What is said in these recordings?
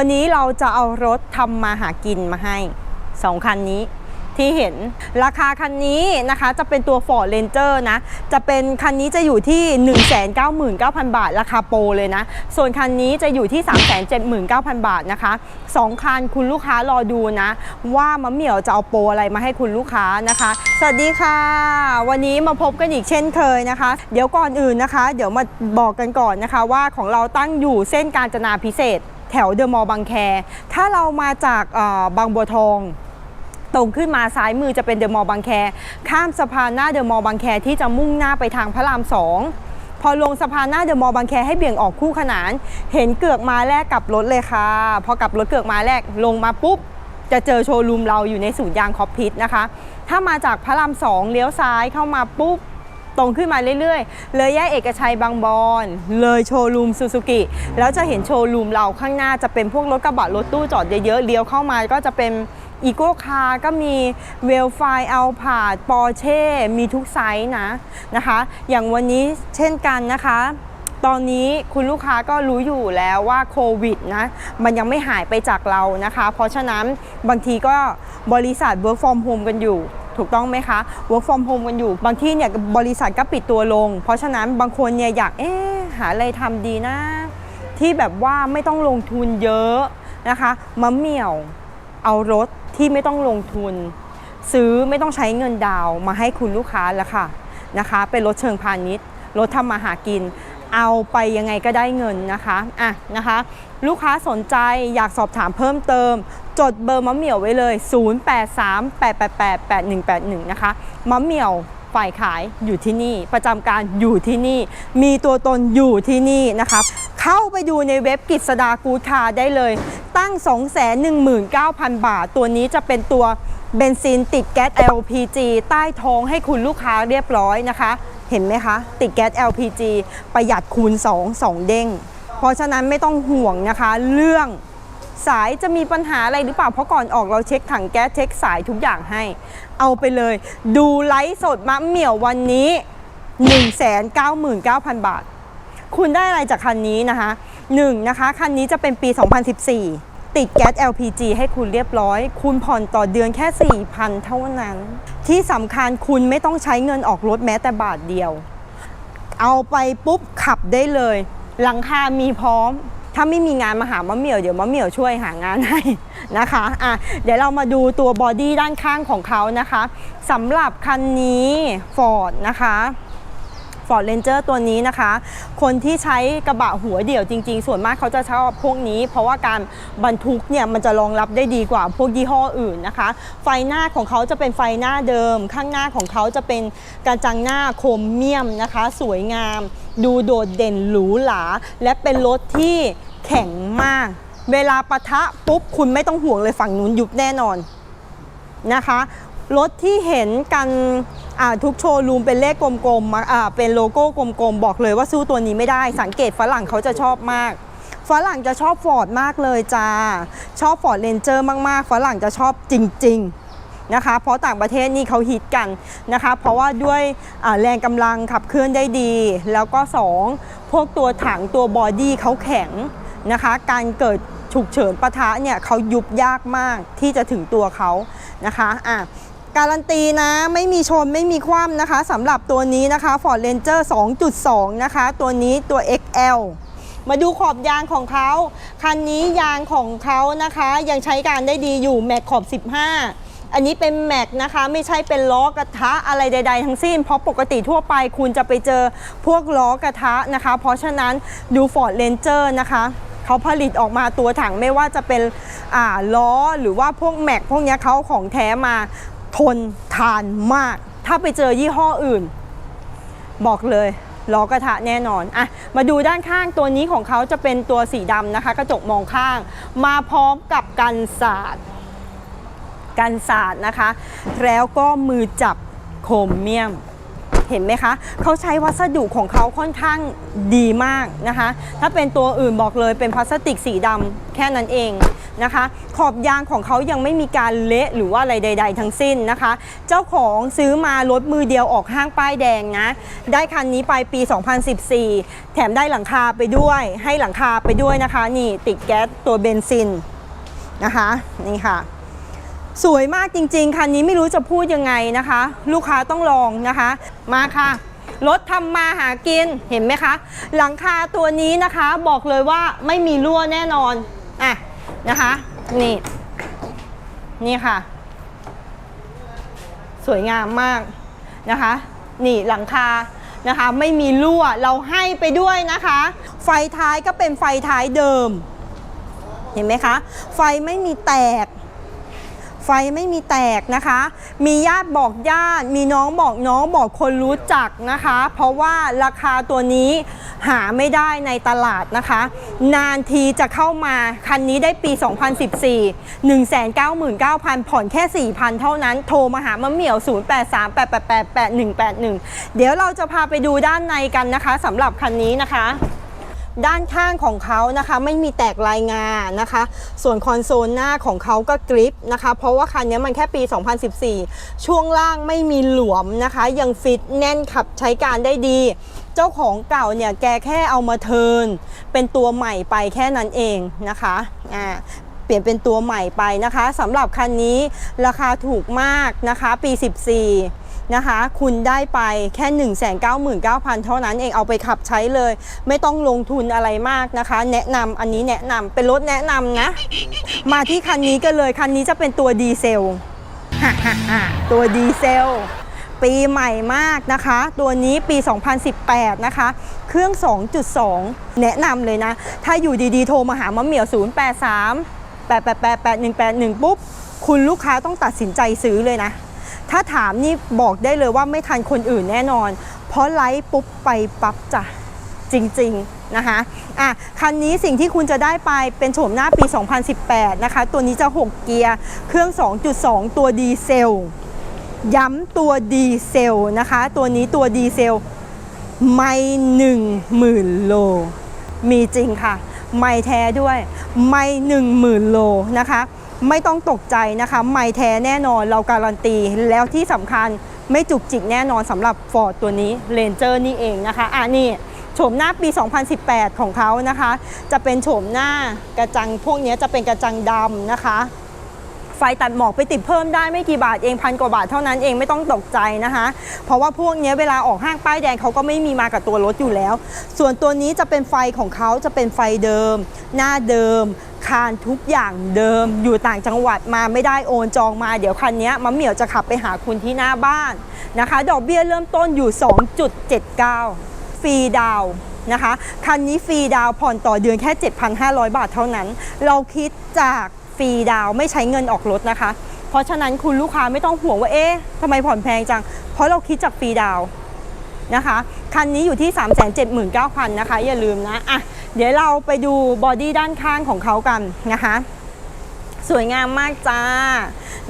วันนี้เราจะเอารถทำมาหากินมาให้2คันนี้ที่เห็นราคาคันนี้นะคะจะเป็นตัว Ford Ranger นะ จะเป็นคันนี้จะอยู่ที่ 199,000 บาท ราคาโปรเลยนะ ส่วนคันนี้จะอยู่ที่ 379,000 บาทนะคะสองคันคุณลูกค้ารอดูนะ ว่ามะเหมี่ยวจะเอาโปรอะไรมาให้คุณลูกค้านะคะ สวัสดีค่ะ วันนี้มาพบกันอีกเช่นเคยนะคะ เดี๋ยวก่อนอื่นนะคะ เดี๋ยวมาบอกกันก่อนนะคะ ว่าของเราตั้งอยู่เส้นการจนาพิเศษ แถวเดอะมอลล์บางแค ถ้าเรามาจากบางบัวทองตรงขึ้นมาซ้ายมือจะเป็นเดอะมอลล์บางแค ข้ามสะพานหน้าเดอะมอลล์บางแคที่จะมุ่งหน้าไปทางพระรามสองพอลงสะพานหน้าเดอะมอลล์บางแคให้เบี่ยงออกคู่ขนาน เห็นเกือกมาแรกกับรถเลยค่ะ พอกลับรถเกือกมาแรกลงมาปุ๊บ จะเจอโชว์รูมเราอยู่ในศูนย์ยางคอปพิทนะคะ ถ้ามาจากพระรามสองเลี้ยวซ้ายเข้ามาปุ๊บ ตรงขึ้นมาเรื่อยๆ เลยแยกเอกชัยบางบอนเลยโชว์รูมซูซูกิแล้วจะเห็นโชว์รูมเราข้างหน้าจะเป็นพวกรถกระบะรถตู้จอดเยอะๆเลี้ยวเข้ามาก็จะเป็นอีโก้คาร์ก็มีเวลไฟเอัลพาดปอร์เช่มีทุกไซส์นะนะคะ อย่างวันนี้เช่นกันนะคะ ตอนนี้คุณลูกค้าก็รู้อยู่แล้วว่าโควิดนะ มันยังไม่หายไปจากเรานะคะ เพราะฉะนั้นบางทีก็บริษัท work from home กันอยู่ ถูกต้องไหมคะ work from home กันอยู่ บางที่เนี่ยบริษัทก็ปิดตัวลง เพราะฉะนั้นบางคนเนี่ยอยากเอ๊หาอะไรทำดีนะ ที่แบบว่าไม่ต้องลงทุนเยอะนะคะมะเหมี่ยวเอารถที่ไม่ต้องลงทุน ซื้อไม่ต้องใช้เงินดาวมาให้คุณลูกค้าแล้วค่ะนะคะ เป็นรถเชิงพาณิชย์ รถทำมาหากิน เอาไปยังไงก็ได้เงินนะคะอะนะคะ ลูกค้าสนใจอยากสอบถามเพิ่มเติม จดเบอร์มะเหมี่ยวไว้เลย 0838888181 นะคะมะเหมี่ยวฝ่ายขายอยู่ที่นี่ ประจำการอยู่ที่นี่ มีตัวตนอยู่ที่นี่นะคะเข้าไปดูในเว็บกิจสดากูคาได้เลย ตั้ง 219,000 บาท ตัวนี้จะเป็นตัวเบนซินติดแก๊ส LPG ใต้ท้องให้คุณลูกค้าเรียบร้อยนะคะ เห็นไหมคะ ติดแก๊ส LPG ประหยัดคูณ 2 2 เด้ง เพราะฉะนั้นไม่ต้องห่วงนะคะเรื่อง สายจะมีปัญหาอะไรหรือเปล่า เพราะก่อนออกเราเช็คถังแก๊สเช็คสายทุกอย่างให้ เอาไปเลย ดูไลฟ์สดมะเหมี่ยววันนี้ 199,000 บาท คุณได้อะไรจากคันนี้นะคะ1นนะคะ คันนี้จะเป็นปี 2014 ติดแก๊ส LPG ให้คุณเรียบร้อย คุณผ่อนต่อเดือนแค่ 4,000 เท่านั้น ที่สำคัญคุณไม่ต้องใช้เงินออกรถแม้แต่บาทเดียว เอาไปปุ๊บขับได้เลย หลังคามีพร้อม ถ้าไม่มีงานมาหามะเหมี่ยวเดี๋ยวมะเหมี่ยวช่วยหางานให้นะคะอะเดี๋ยวเรามาดูตัวบอดี้ด้านข้างของเขานะคะสำหรับคันนี้ Ford นะคะ Ford Ranger ตัวนี้นะคะ คนที่ใช้กระบะหัวเดี่ยวจริง ๆ ส่วนมากเขาจะชอบพวกนี้ เพราะว่าการบรรทุกเนี่ยมันจะรองรับได้ดีกว่าพวกยี่ห้ออื่นนะคะ ไฟหน้าของเขาจะเป็นไฟหน้าเดิม ข้างหน้าของเขาจะเป็นกระจังหน้าโครเมียมนะคะ สวยงาม ดูโดดเด่นหรูหราและเป็นรถที่ แข็งมาก เวลาปะทะปุ๊บคุณไม่ต้องห่วงเลยฝั่งนู้นยุบแน่นอนนะคะรถที่เห็นกันทุกโชว์รูมเป็นเลขกลมๆเป็นโลโก้กลมๆ บอกเลยว่าสู้ตัวนี้ไม่ได้ สังเกตฝรั่งเขาจะชอบมาก ฝรั่งจะชอบฟอร์ดมากเลยจ้า ชอบฟอร์ดเรนเจอร์มากๆ ฝรั่งจะชอบจริง ๆ นะคะ เพราะต่างประเทศนี่เขาฮิตกันนะคะ เพราะว่าด้วยแรงกำลังขับเคลื่อนได้ดี แล้วก็ 2 พวกตัวถังตัวบอดี้เขาแข็ง นะคะ การเกิดฉุกเฉินปะทะเนี่ยเขายุบยากมากที่จะถึงตัวเขานะคะอะการันตีนะไม่มีชนไม่มีคว่ำนะคะสำหรับตัวนี้นะคะ Ford Ranger 2.2 นะคะ ตัวนี้ตัว XL มาดูขอบยางของเขา คันนี้ยางของเขานะคะ ยังใช้การได้ดีอยู่แม็กขอบ 15 อันนี้เป็นแม็กนะคะ ไม่ใช่เป็นล้อกระทะอะไรใด ๆ ทั้งสิ้น เพราะปกติทั่วไปคุณจะไปเจอพวกล้อกระทะนะคะ เพราะฉะนั้นดู Ford Ranger นะคะ เขาผลิตออกมาตัวถังไม่ว่าจะเป็นล้อหรือว่าพวกแม็กพวกนี้เขาของแท้มาทนทานมาก ถ้าไปเจอยี่ห้ออื่น บอกเลยล้อกระทะแน่นอนอะมาดูด้านข้างตัวนี้ของเขาจะเป็นตัวสีดำนะคะ กระจกมองข้าง มาพร้อมกับกันศาสตร์กันศาสตร์นะคะ แล้วก็มือจับโครเมียม เห็นไหมคะเขาใช้วัสดุของเขาค่อนข้างดีมากนะคะ ถ้าเป็นตัวอื่นบอกเลยเป็นพลาสติกสีดำแค่นั้นเองนะคะ ขอบยางของเขายังไม่มีการเละหรือว่าอะไรใด ๆ ทั้งสิ้นนะคะ เจ้าของซื้อมารถมือเดียวออกห้างป้ายแดงนะ ได้คันนี้ไปปี 2014 แถมได้หลังคาไปด้วย ให้หลังคาไปด้วยนะคะ นี่ติดแก๊สตัวเบนซินนะคะ นี่ค่ะ สวยมากจริงๆ คันนี้ไม่รู้จะพูดยังไงนะคะ ลูกค้าต้องลองนะคะ มาค่ะรถทำมาหากินเห็นไหมคะ หลังคาตัวนี้นะคะ บอกเลยว่าไม่มีรั่วแน่นอนอะนะคะ นี่ นี่ค่ะ สวยงามมากนะคะ นี่หลังคานะคะ ไม่มีรั่วเราให้ไปด้วยนะคะ ไฟท้ายก็เป็นไฟท้ายเดิม เห็นไหมคะ ไฟไม่มีแตก ไฟไม่มีแตกนะคะ มีญาติบอกญาติ มีน้องบอกน้องบอกคนรู้จักนะคะ เพราะว่าราคาตัวนี้หาไม่ได้ในตลาดนะคะ นานทีจะเข้ามาคันนี้ได้ปี 2014 199,000 ผ่อนแค่ 4,000 เท่านั้น โทรมาหามะเหมี่ยว 0838888181 เดี๋ยวเราจะพาไปดูด้านในกันนะคะสำหรับคันนี้นะคะ ด้านข้างของเขานะคะ ไม่มีแตกลายงานะคะ ส่วนคอนโซลหน้าของเขาก็กริปนะคะ เพราะว่าคันนี้มันแค่ปี 2014 ช่วงล่างไม่มีหลวมนะคะ ยังฟิตแน่นขับใช้การได้ดี เจ้าของเก่าเนี่ยแกแค่เอามาเทิน เป็นตัวใหม่ไปแค่นั้นเองนะคะอ่าเปลี่ยนเป็นตัวใหม่ไปนะคะสำหรับคันนี้ราคาถูกมากนะคะ ปี 14 นะคะ คุณได้ไปแค่ 1 9 9 0 0 0 เท่านั้นเองเอาไปขับใช้เลย ไม่ต้องลงทุนอะไรมากนะคะ แนะนำอันนี้แนะนำเป็นรถแนะนำนะ มาที่คันนี้กันเลย คันนี้จะเป็นตัวดีเซลตัวดีเซลปีใหม่มากนะคะ ตัวนี้ปี 2018 นะคะ เครื่อง 2.2 แนะนำเลยนะ ถ้าอยู่ดีๆ โทรมาหามะเหมี่ยว 083 888 8181 ปุ๊บ คุณลูกค้าต้องตัดสินใจซื้อเลยนะ ถ้าถามนี่บอกได้เลยว่าไม่ทันคนอื่นแน่นอน เพราะไลฟ์ปุ๊บไปปั๊บจ้ะจริงๆนะคะอะคันนี้สิ่งที่คุณจะได้ไปเป็นโฉมหน้าปี 2018 นะคะ ตัวนี้จะ 6 เกียร์ เครื่อง 2.2 ตัวดีเซล ย้ำตัวดีเซลนะคะ ตัวนี้ตัวดีเซล ไม่หนึ่งหมื่นโล มีจริงค่ะ ไม่แท้ด้วย ไม่หนึ่งหมื่นโลนะคะ ไม่ต้องตกใจนะคะไม่แท้แน่นอนเราการันตี แล้วที่สำคัญไม่จุกจิกแน่นอนสำหรับ Ford ตัวนี้ Ranger นี่เองนะคะอะนี่โฉมหน้าปี 2018 ของเขานะคะ จะเป็นโฉมหน้ากระจังพวกนี้จะเป็นกระจังดำนะคะ ไฟตัดหมอกไปติดเพิ่มได้ไม่กี่บาทเองพันกว่าบาทเท่านั้นเองไม่ต้องตกใจนะคะ เพราะว่าพวกนี้เวลาออกห้างป้ายแดงเขาก็ไม่มีมากับตัวรถอยู่แล้ว ส่วนตัวนี้จะเป็นไฟของเขาจะเป็นไฟเดิม หน้าเดิมคานทุกอย่างเดิม อยู่ต่างจังหวัดมาไม่ได้โอนจองมาเดี๋ยวคันนี้มะเหมี่ยวจะขับไปหาคุณที่หน้าบ้านนะคะ ดอกเบี้ยเริ่มต้นอยู่ 2.79 ฟรีดาวนะคะ คันนี้ฟรีดาวผ่อนต่อเดือนแค่ 7,500 บาทเท่านั้น เราคิดจาก ฟรีดาวไม่ใช้เงินออกรถนะคะ เพราะฉะนั้นคุณลูกค้าไม่ต้องห่วงว่าเอ๊ะทำไมผ่อนแพงจัง เพราะเราคิดจากฟรีดาวน์นะคะ คันนี้อยู่ที่ 379,000นะคะ อย่าลืมนะอะเดี๋ยวเราไปดูบอดี้ด้านข้างของเขากันนะคะสวยงามมากจ้า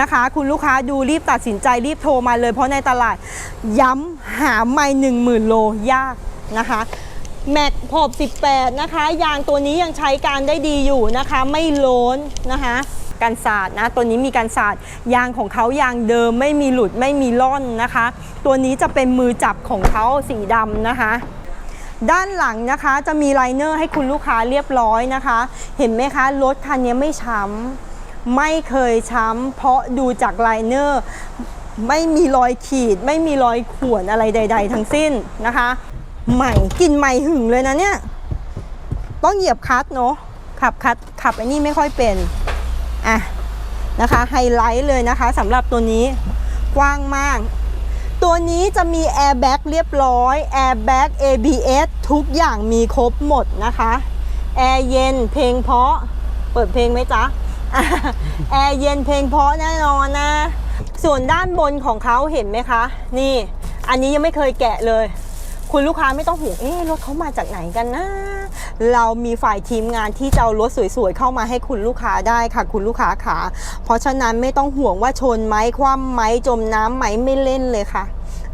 นะคะ คุณลูกค้าดูรีบตัดสินใจรีบโทรมาเลยเพราะในตลาดย้ำหาไม่หนึ่งหมื่นโลยากนะคะ แม็กพอบ 18 นะคะ ยางตัวนี้ยังใช้การได้ดีอยู่นะคะ ไม่ล้นนะคะกันศาสตร์นะตัวนี้มีกันศาสตร์ยางของเขายางเดิมไม่มีหลุดไม่มีล่อนนะคะ ตัวนี้จะเป็นมือจับของเขาสีดำนะคะ ด้านหลังนะคะจะมีไลเนอร์ให้คุณลูกค้าเรียบร้อยนะคะ เห็นไหมคะรถคันนี้ไม่ช้ำไม่เคยช้ำเพราะดูจากไลเนอร์ไม่มีรอยขีด ไม่มีรอยข่วนอะไรใด ๆ ทั้งสิ้นนะคะ ใหม่กลินใหม่หึงเลยนะเนี่ย ต้องเหยียบคลัตช์เนาะขับคลัตช์ขับไอ้นี่ไม่ค่อยเป็นอะนะคะไฮไลท์เลยนะคะสำหรับตัวนี้กว้างมาก ตัวนี้จะมีแอร์แบ็กเรียบร้อยแอร์แบ็ก ABS ทุกอย่างมีครบหมดนะคะแอร์เย็นเพลงเพาะ เปิดเพลงไหมจ๊ะแอร์เย็นเพลงเพาะแน่นอนนะ ส่วนด้านบนของเขาเห็นไหมคะ นี่ อันนี้ยังไม่เคยแกะเลย คุณลูกค้าไม่ต้องห่วงเอ๊ะรถเขามาจากไหนกันนะ เรามีฝ่ายทีมงานที่จะเอารถสวยๆเข้ามาให้คุณลูกค้าได้ค่ะ คุณลูกค้าขาเพราะฉะนั้นไม่ต้องห่วงว่าชนไหมคว่ำไหมจมน้ำไหมไม่เล่นเลยค่ะ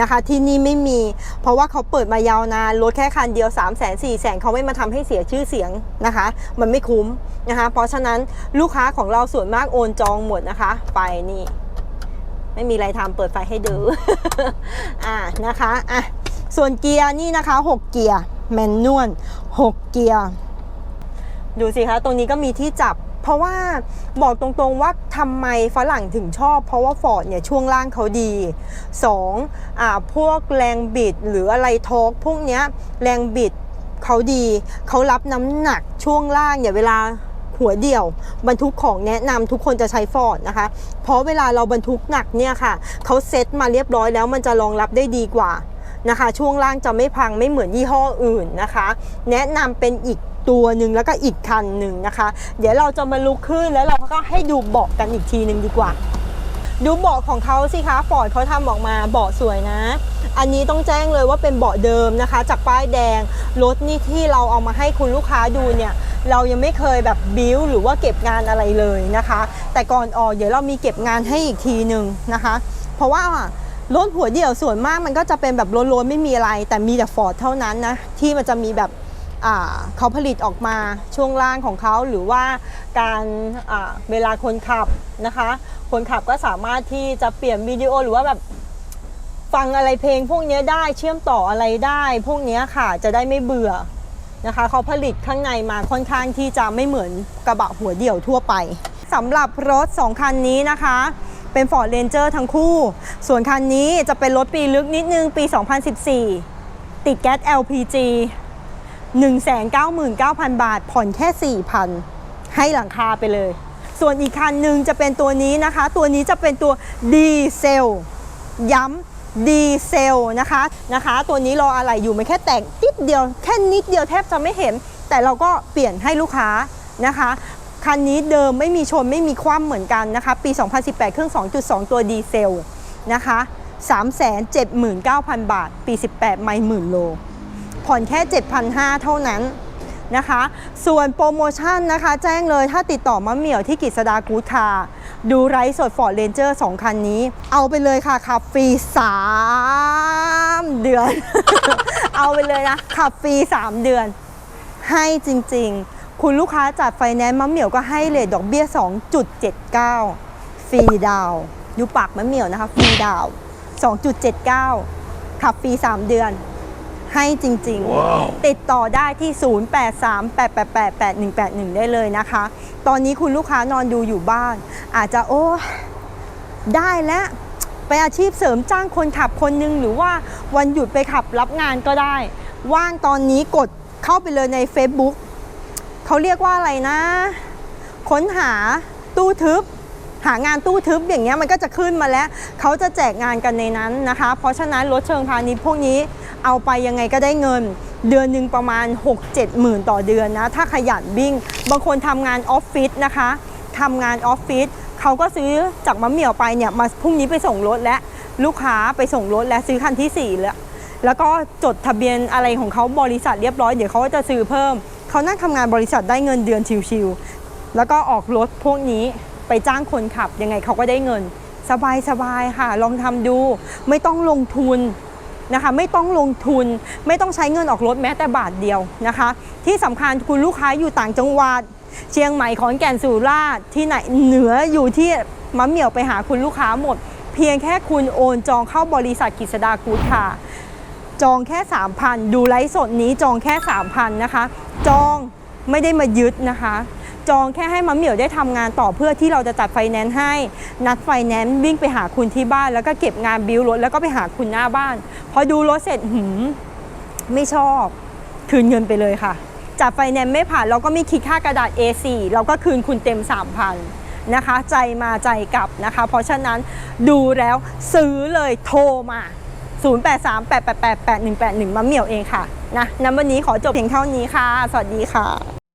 นะคะที่นี่ไม่มี เพราะว่าเขาเปิดมายาวนานรถแค่คันเดียว 3 0 0 0 0 0 4 0 0 0 0เขาไม่มาทำให้เสียชื่อเสียงนะคะ มันไม่คุ้มนะคะ เพราะฉะนั้นลูกค้าของเราส่วนมากโอนจองหมดนะคะ ไปนี่ ไม่มีอะไรทำเปิดไฟให้ดูอ่านะคะอะ ส่วนเกียร์นี่นะคะ 6 เกียร์แมนนวล6เกียร์ดูสิคะตรงนี้ก็มีที่จับ เพราะว่าบอกตรงๆว่าทำไมฝรั่งถึงชอบ เพราะว่าฟอร์ดเนี่ยช่วงล่างเขาดี2อ่าพวกแรงบิดหรืออะไรทอกพวกเนี้ยแรงบิดเขาดี เขารับน้ำหนักช่วงล่างเนี่ยเวลาหัวเดี่ยวบรรทุกของแนะนำทุกคนจะใช้ฟอร์ดนะคะ เพราะเวลาเราบรรทุกหนักเนี่ยค่ะเขาเซ็ตมาเรียบร้อยแล้วมันจะรองรับได้ดีกว่า นะคะ ช่วงล่างจะไม่พังไม่เหมือนยี่ห้ออื่นนะคะ แนะนำเป็นอีกตัวหนึ่งแล้วก็อีกคันหนึ่งนะคะ เดี๋ยวเราจะมาลุกขึ้นแล้วเราก็ให้ดูเบาะกันอีกทีหนึ่งดีกว่า ดูเบาะของเขาสิคะฟอร์ดเขาทำออกมาเบาะสวยนะ อันนี้ต้องแจ้งเลยว่าเป็นเบาะเดิมนะคะ จากป้ายแดงรถนี่ที่เราเอามาให้คุณลูกค้าดูเนี่ยเรายังไม่เคยแบบบิ้วหรือว่าเก็บงานอะไรเลยนะคะ แต่ก่อนออกเดี๋ยวเรามีเก็บงานให้อีกทีหนึ่งนะคะ เพราะว่า รถหัวเดี่ยวส่วนมากมันก็จะเป็นแบบล้วนๆไม่มีอะไร แต่มีแต่ฟอร์ดเท่านั้นนะที่มันจะมีแบบเขาผลิตออกมาช่วงล่างของเขาหรือว่าการเวลาคนขับนะคะ คนขับก็สามารถที่จะเปลี่ยนวิดีโอหรือว่าแบบฟังอะไรเพลงพวกนี้ได้เชื่อมต่ออะไรได้ พวกนี้ค่ะจะได้ไม่เบื่อนะคะเขาผลิตข้างในมาค่อนข้างที่จะไม่เหมือนกระบะหัวเดี่ยวทั่วไปสำหรับรถ 2 คันนี้นะคะ เป็น Ford Ranger ทั้งคู่ ส่วนคันนี้จะเป็นรถปีลึกนิดนึงปี 2014 ติดแก๊ส LPG 199,000 บาท ผ่อนแค่ 4,000 ให้หลังคาไปเลย ส่วนอีกคันหนึ่งจะเป็นตัวนี้นะคะ ตัวนี้จะเป็นตัวดีเซล ย้ำดีเซลนะคะนะคะ ตัวนี้รออะไรอยู่มันแค่แต่งนิดเดียว แค่นิดเดียวแทบจะไม่เห็น แต่เราก็เปลี่ยนให้ลูกค้านะคะ คันนี้เดิมไม่มีชนไม่มีคว่ำเหมือนกันนะคะ ปี 2018 เครื่อง 2.2 ตัวดีเซลนะคะ379,000 บาท ปี 18 ไม่หมื่นโล ผ่อนแค่ 7,500 เท่านั้นนะคะ ส่วนโปรโมชั่นนะคะ แจ้งเลยถ้าติดต่อมะเหมี่ยวที่กิษดากูดคาดูไรฟ์สดฟอร์ดเรนเจอร์2คันนี้ เอาไปเลยค่ะ ขับฟรี 3 เดือน เอาไปเลยนะ ขับฟรี 3 เดือน ให้จริง ๆ คุณลูกค้าจัดไฟแนนซ์มะเหมี่ยวก็ให้เลทดอกเบี้ย 2.79 ฟรีดาวน์ดูปากมะเหมี่ยวนะคะฟรีดาวน์2.79 ขับฟรี 3 เดือน ให้จริงๆติดต่อได้ที่ 0838888181 ได้เลยนะคะ ตอนนี้คุณลูกค้านอนดูอยู่บ้าน อาจจะโอ้ได้แล้วไปอาชีพเสริมจ้างคนขับคนหนึง หรือว่าวันหยุดไปขับรับงานก็ได้ ว่างตอนนี้กดเข้าไปเลยใน Facebook เขาเรียกว่าอะไรนะ ค้นหาตู้ทึบ หางานตู้ทึบอย่างเงี้ยมันก็จะขึ้นมาแล้ว เขาจะแจกงานกันในนั้นนะคะ เพราะฉะนั้นรถเชิงพาณิชย์พวกนี้เอาไปยังไงก็ได้เงิน เดือนหนึ่งประมาณ 6-7หมื่นต่อเดือนนะ ถ้าขยันวิ่ง บางคนทำงานออฟฟิศนะคะทำงานออฟฟิศเขาก็ซื้อจากมะเหมี่ยวไปเนี่ยมาพรุ่งนี้ไปส่งรถและลูกค้าไปส่งรถและซื้อคันที่4แล้วแล้วก็จดทะเบียนอะไรของเขาบริษัทเรียบร้อยเดี๋ยวเขาก็จะซื้อเพิ่ม เขานั่งทำงานบริษัทได้เงินเดือนชิวๆแล้วก็ออกรถพวกนี้ไปจ้างคนขับยังไงเขาก็ได้เงินสบายสบายๆค่ะ ลองทำดูไม่ต้องลงทุนนะคะไม่ต้องลงทุนไม่ต้องใช้เงินออกรถแม้แต่บาทเดียวนะคะ ที่สำคัญคุณลูกค้าอยู่ต่างจังหวัด เชียงใหม่ขอนแก่นสุราษฎร์ที่ไหนเหนืออยู่ที่มะเหมี่ยวไปหาคุณลูกค้าหมด เพียงแค่คุณโอนจองเข้าบริษัทกิษดากูดค่ะ จองแค่ 3,000 ดูไลฟ์สดนี้จองแค่ 3,000 นะคะ จองไม่ได้มายึดนะคะ จองแค่ให้มะเหมียวได้ทำงานต่อเพื่อที่เราจะจัดไฟแนนซ์ให้ นัดไฟแนนซ์วิ่งไปหาคุณที่บ้าน แล้วก็เก็บงานบิวรถแล้วก็ไปหาคุณหน้าบ้าน พอดูรถเสร็จหืมไม่ชอบ คืนเงินไปเลยค่ะจัดไฟแนนซ์ไม่ผ่านเราก็ไม่คิดค่ากระดาษ A4 เราก็คืนคุณเต็ม 3,000นะคะใจมาใจกลับนะคะ เพราะฉะนั้นดูแล้วซื้อเลยโทรมา 0838888181มาเหมี่ยวเองค่ะนะนั้ำวันนี้ขอจบเพียงเท่านี้ค่ะ สวัสดีค่ะ